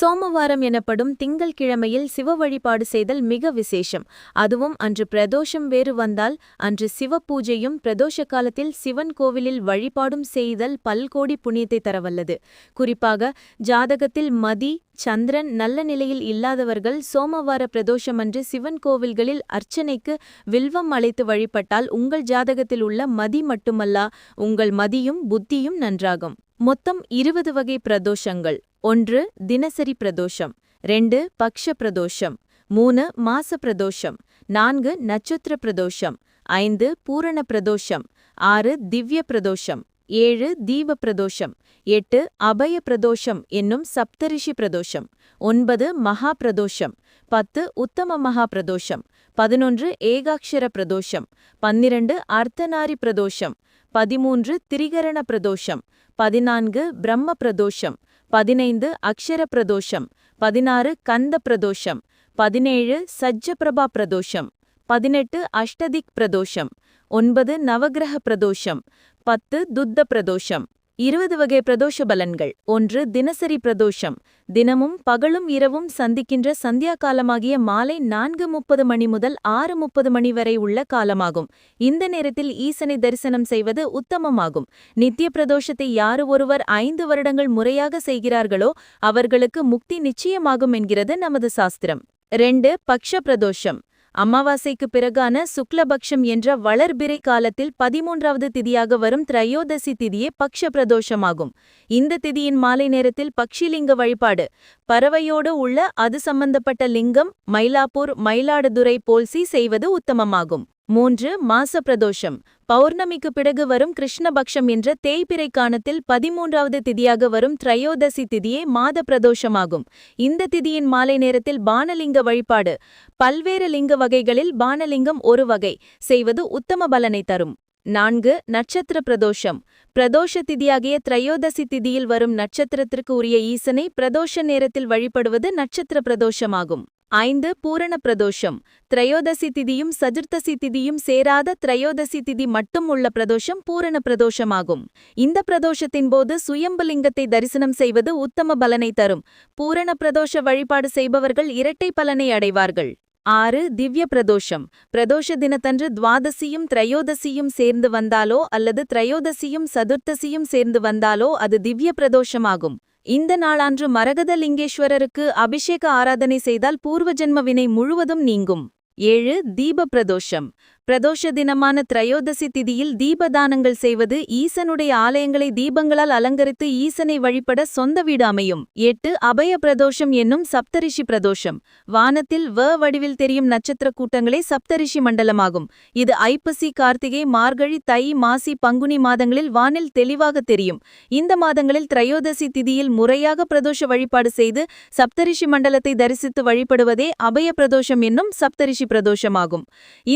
சோமவாரம் எனப்படும் திங்கள் கிழமையில் சிவ வழிபாடு செய்தல் மிக விசேஷம். அதுவும் அன்று பிரதோஷம் வேறு வந்தால் அன்று சிவ பூஜையும் பிரதோஷ காலத்தில் சிவன் கோவிலில் வழிபாடும் செய்தல் பல்கோடி புண்ணியத்தை தரவல்லது. குறிப்பாக ஜாதகத்தில் மதி சந்திரன் நல்ல நிலையில் இல்லாதவர்கள் சோமவார பிரதோஷமன்று சிவன் கோவில்களில் அர்ச்சனைக்கு வில்வம் அழைத்து வழிபட்டால் உங்கள் ஜாதகத்தில் உள்ள மதி மட்டுமல்லா உங்கள் மதியும் புத்தியும் நன்றாகும். மொத்தம் இருபது வகை பிரதோஷங்கள். ஒன்று தினசரி பிரதோஷம். ரெண்டு பக்ஷ பிரதோஷம். மூணு மாச பிரதோஷம். நான்கு நட்சத்திர பிரதோஷம். ஐந்து பூரண பிரதோஷம். ஆறு திவ்ய பிரதோஷம். ஏழு தீப பிரதோஷம். எட்டு அபய பிரதோஷம் என்னும் சப்தரிஷி பிரதோஷம். ஒன்பது மகா பிரதோஷம். பத்து உத்தம மகா பிரதோஷம். பதினொன்று ஏகாட்சர பிரதோஷம். பன்னிரண்டு அர்த்தநாரி பிரதோஷம். பதிமூன்று திரிகரண பிரதோஷம் பதினான்கு பிரம்ம பிரதோஷம் பதினைந்து அக்ஷர பிரதோஷம் பதினாறு கந்த பிரதோஷம் பதினேழு சஜ்ஜபிரபா பிரதோஷம் பதினெட்டு அஷ்டதிக் பிரதோஷம் ஒன்பது நவகிரக பிரதோஷம் பத்து துத்த பிரதோஷம். இருபது வகை பிரதோஷ பலன்கள். ஒன்று தினசரி பிரதோஷம். தினமும் பகலும் இரவும் சந்திக்கின்ற சந்தியா காலமாகிய மாலை நான்கு முப்பது மணி முதல் ஆறு முப்பது மணி வரை உள்ள காலமாகும். இந்த நேரத்தில் ஈசனை தரிசனம் செய்வது உத்தமமாகும். நித்திய பிரதோஷத்தை யாரு ஒருவர் ஐந்து வருடங்கள் முறையாக செய்கிறார்களோ அவர்களுக்கு முக்தி நிச்சயமாகும் என்கிறது நமது சாஸ்திரம். ரெண்டு பக்ஷ பிரதோஷம். அமாவாசைக்கு பிறகான சுக்லபக்ஷம் என்ற வளர்பிறை காலத்தில் பதிமூன்றாவது திதியாக வரும் திரையோதசி திதியே பக்ஷ பிரதோஷமாகும் இந்த திதியின் மாலை நேரத்தில் பக்ஷிலிங்க வழிபாடு. பறவையோடு உள்ள அது சம்பந்தப்பட்ட லிங்கம் மயிலாப்பூர் மயிலாடுதுறை போல்சி செய்வது உத்தமமாகும். மூன்று மாச பிரதோஷம் பௌர்ணமிக்கு பிறகு வரும் கிருஷ்ணபக்ஷம் என்ற தேய்பிறை காணத்தில் பதிமூன்றாவது திதியாக வரும் திரையோதசி திதியே மாத பிரதோஷமாகும் இந்த திதியின் மாலை நேரத்தில் பானலிங்க வழிபாடு. பல்வேறு லிங்க வகைகளில் பானலிங்கம் ஒரு வகை செய்வது உத்தம பலனை தரும். நான்கு நட்சத்திர பிரதோஷம் பிரதோஷ திதியாகிய திரையோதசி திதியில் வரும் நட்சத்திரத்திற்கு உரிய ஈசனை பிரதோஷ நேரத்தில் வழிபடுவது நட்சத்திர பிரதோஷமாகும் ஐந்து பூரண பிரதோஷம். திரையோதசி திதியும் சதுர்த்தசி திதியும் சேராத திரையோதசி திதி மட்டும் உள்ள பிரதோஷம் பூரண பிரதோஷமாகும். இந்த பிரதோஷத்தின் போது சுயம்பலிங்கத்தை தரிசனம் செய்வது உத்தம பலனை தரும். பூரண பிரதோஷ வழிபாடு செய்பவர்கள் இரட்டை பலனை அடைவார்கள். ஆறு திவ்ய பிரதோஷம். பிரதோஷ தினத்தன்று துவாதசியும் திரையோதசியும் சேர்ந்து வந்தாலோ அல்லது திரையோதசியும் சதுர்த்தசியும் சேர்ந்து வந்தாலோ அது திவ்ய பிரதோஷமாகும். இந்த நாளான்று மரகத லிங்கேஸ்வரருக்கு அபிஷேக ஆராதனை செய்தால் பூர்வ ஜென்ம வினை முழுவதும் நீங்கும். ஏழு தீப பிரதோஷம். பிரதோஷ தினமான திரையோதசி திதியில் தீபதானங்கள் செய்வது ஈசனுடைய ஆலயங்களை தீபங்களால் அலங்கரித்து ஈசனை வழிபட சொந்த வீடு அமையும். எட்டு அபய பிரதோஷம் என்னும் சப்தரிஷி பிரதோஷம். வானத்தில் வ வடிவில் தெரியும் நட்சத்திர கூட்டங்களே சப்தரிஷி மண்டலமாகும். இது ஐப்பசி கார்த்திகை மார்கழி தை மாசி பங்குனி மாதங்களில் வானில் தெளிவாக தெரியும். இந்த மாதங்களில் திரையோதசி திதியில் முறையாக பிரதோஷ வழிபாடு செய்து சப்தரிஷி மண்டலத்தை தரிசித்து வழிபடுவதே அபய பிரதோஷம் என்னும் சப்தரிஷி பிரதோஷமாகும்.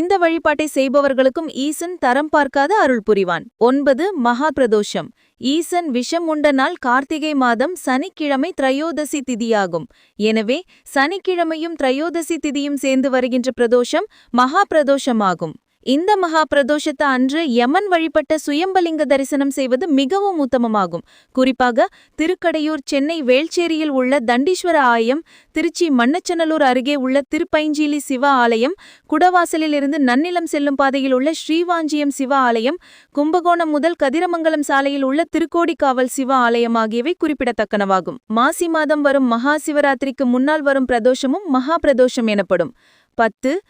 இந்த வழிபாடு வழிபாட்டை செய்பவர்களுக்கும் ஈசன் தரம் பார்க்காத அருள் புரிவான். ஒன்பது மகா பிரதோஷம் ஈசன் விஷம் உண்ட நாள் கார்த்திகை மாதம் சனிக்கிழமை திரையோதசி திதியாகும். எனவே சனிக்கிழமையும் திரையோதசி திதியும் சேர்ந்து வருகின்ற பிரதோஷம் மகா பிரதோஷமாகும் இந்த மகா பிரதோஷத்த அன்று யமன் வழிபட்ட சுயம்பலிங்க தரிசனம் செய்வது மிகவும் உத்தமமாகும். குறிப்பாக திருக்கடையூர் சென்னை வேள்ச்சேரியில் உள்ள தண்டீஸ்வர ஆலயம் திருச்சி மண்ணச்சநல்லூர் அருகே உள்ள திருப்பைஞ்சீலி சிவ ஆலயம் குடவாசலிலிருந்து நன்னிலம் செல்லும் பாதையில் உள்ள ஸ்ரீவாஞ்சியம் சிவ ஆலயம் கும்பகோணம் முதல் கதிரமங்கலம் சாலையில் உள்ள திருக்கோடிக்காவல் சிவ ஆலயம் ஆகியவை குறிப்பிடத்தக்கனவாகும். மாசி மாதம் வரும் மகா சிவராத்திரிக்கு முன்னால் வரும் பிரதோஷமும் மகா பிரதோஷம் எனப்படும். பத்து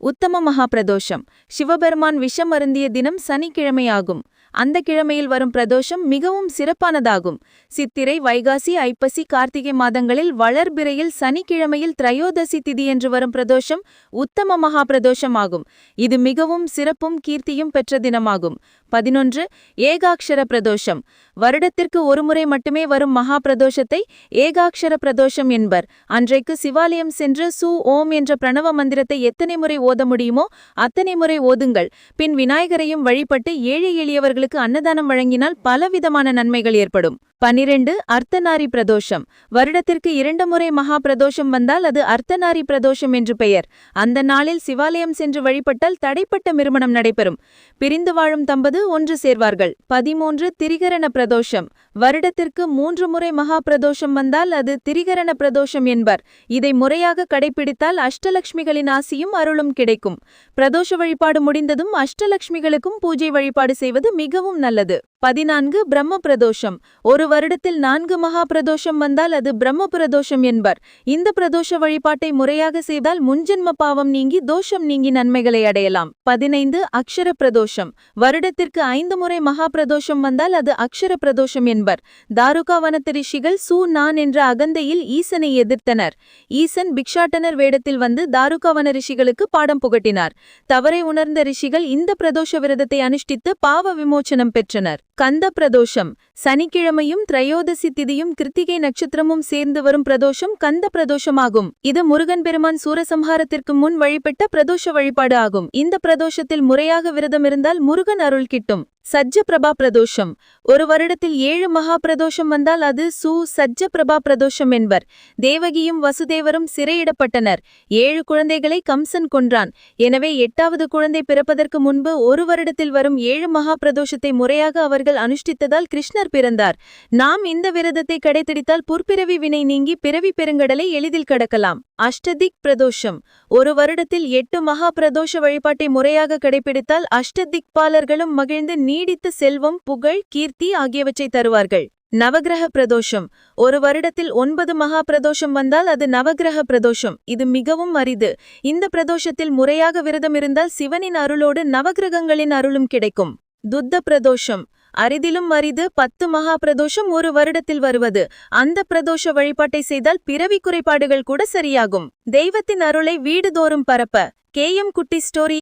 உத்தம மகா பிரதோஷம் சிவபெருமான் விஷம் அருந்திய தினம் சனிக்கிழமையாகும். அந்த கிழமையில் வரும் பிரதோஷம் மிகவும் சிறப்பானதாகும். சித்திரை வைகாசி ஐப்பசி கார்த்திகை மாதங்களில் வளர்பிறையில் சனிக்கிழமையில் திரையோதசி திதி என்று வரும் பிரதோஷம் உத்தம மகா பிரதோஷம் ஆகும் இது மிகவும் சிறப்பும் கீர்த்தியும் பெற்ற தினமாகும். பதினொன்று ஏகாட்சர பிரதோஷம். வருடத்திற்கு ஒருமுறை மட்டுமே வரும் மகா பிரதோஷத்தை ஏகாட்சர பிரதோஷம் என்பர். அன்றைக்கு சிவாலயம் சென்று சு ஓம் என்ற பிரணவ மந்திரத்தை எத்தனை முறை ஓத முடியுமோ அத்தனை முறை ஓதுங்கள். பின் விநாயகரையும் வழிபட்டு ஏழை எளியவர்களுக்கு அன்னதானம் வழங்கினால் பலவிதமான நன்மைகள் ஏற்படும். பனிரெண்டு அர்த்தநாரி பிரதோஷம். வருடத்திற்கு இரண்டு முறை மகா பிரதோஷம் வந்தால் அது அர்த்தநாரி பிரதோஷம் என்று பெயர். அந்த நாளில் சிவாலயம் சென்று வழிபட்டால் தடைப்பட்ட மிருமணம் நடைபெறும். பிரிந்து வாழும் தம்பது ஒன்று சேர்வார்கள். பதிமூன்று திரிகரண பிரதோஷம். வருடத்திற்கு மூன்று முறை மகா பிரதோஷம் வந்தால் அது திரிகரண பிரதோஷம் என்பர். இதை முறையாக கடைபிடித்தால் அஷ்டலக்ஷ்மிகளின் ஆசியும் அருளும் கிடைக்கும். பிரதோஷ வழிபாடு முடிந்ததும் அஷ்டலக்ஷ்மிகளுக்கும் பூஜை வழிபாடு செய்வது மிகவும் நல்லது. பதினான்கு பிரம்ம பிரதோஷம் ஒரு வருடத்தில் நான்கு மகா பிரதோஷம் வந்தால் அது பிரம்ம பிரதோஷம் என்பர். இந்த பிரதோஷ வழிபாட்டை முறையாக செய்தால் முன்ஜென்ம பாவம் நீங்கி தோஷம் நீங்கி நன்மைகளை அடையலாம். பதினைந்து அக்ஷர பிரதோஷம் வருடத்திற்கு ஐந்து முறை மகா பிரதோஷம் வந்தால் அது அக்ஷர பிரதோஷம் என்பர். தாருகாவனத்து ரிஷிகள் சூ நான் என்ற அகந்தையில் ஈசனை எதிர்த்தனர். ஈசன் பிக்ஷாட்டனர் வேடத்தில் வந்து தாருகாவன ரிஷிகளுக்கு பாடம் புகட்டினார். தவறை உணர்ந்த ரிஷிகள் இந்த பிரதோஷ விரதத்தை அனுஷ்டித்து பாவ விமோச்சனம் பெற்றனர். கந்த பிரதோஷம் சனிக்கிழமையும் திரையோதசி திதியும் கிருத்திகை நட்சத்திரமும் சேர்ந்து வரும் பிரதோஷம் கந்த பிரதோஷமாகும் இது முருகன் பெருமான் சூரசம்ஹாரத்திற்கு முன் வழிபட்ட பிரதோஷ வழிபாடு ஆகும். இந்த பிரதோஷத்தில் முறையாக விரதம் இருந்தால் முருகன் அருள் கிட்டும். சஜ்ஜ பிரபா பிரதோஷம் ஒரு வருடத்தில் ஏழு மகா பிரதோஷம் வந்தால் அது சு சஜ்ஜ பிரபா பிரதோஷம் என்பர். தேவகியும் வசுதேவரும் சிறையிடப்பட்டனர். ஏழு குழந்தைகளை கம்சன் கொன்றான். எனவே எட்டாவது குழந்தை பிறப்பதற்கு முன்பு ஒரு வருடத்தில் வரும் ஏழு மகா பிரதோஷத்தை முறையாக அவர்கள் அனுஷ்டித்ததால் கிருஷ்ணர் பிறந்தார். நாம் இந்த விரதத்தை கடைபிடித்தால் புற்பிறவி வினை நீங்கி பிறவி பெருங்கடலை எளிதில் கடக்கலாம். அஷ்டதிக் பிரதோஷம். ஒரு வருடத்தில் எட்டு மகா பிரதோஷ வழிபாட்டை முறையாக கடைபிடித்தால் அஷ்டதிக்பாலர்களும் மகிழ்ந்து நீடித்த செல்வம் புகழ் கீர்த்தி ஆகியவற்றை தருவார்கள். நவகிரக பிரதோஷம். ஒரு வருடத்தில் ஒன்பது மகா பிரதோஷம் வந்தால் அது நவகிரக பிரதோஷம். இது மிகவும் அரிது. இந்த பிரதோஷத்தில் முறையாக விரதம் இருந்தால் சிவனின் அருளோடு நவகிரகங்களின் அருளும் கிடைக்கும். துத்த பிரதோஷம். அரிதிலும் அரிது. பத்து மகா பிரதோஷம் ஒரு வருடத்தில் வருவது. அந்த பிரதோஷ வழிபாட்டை செய்தால் பிறவி குறைபாடுகள் கூட சரியாகும். தெய்வத்தின் அருளை வீடுதோறும் பரப்ப. கே. எம். குட்டி ஸ்டோரி.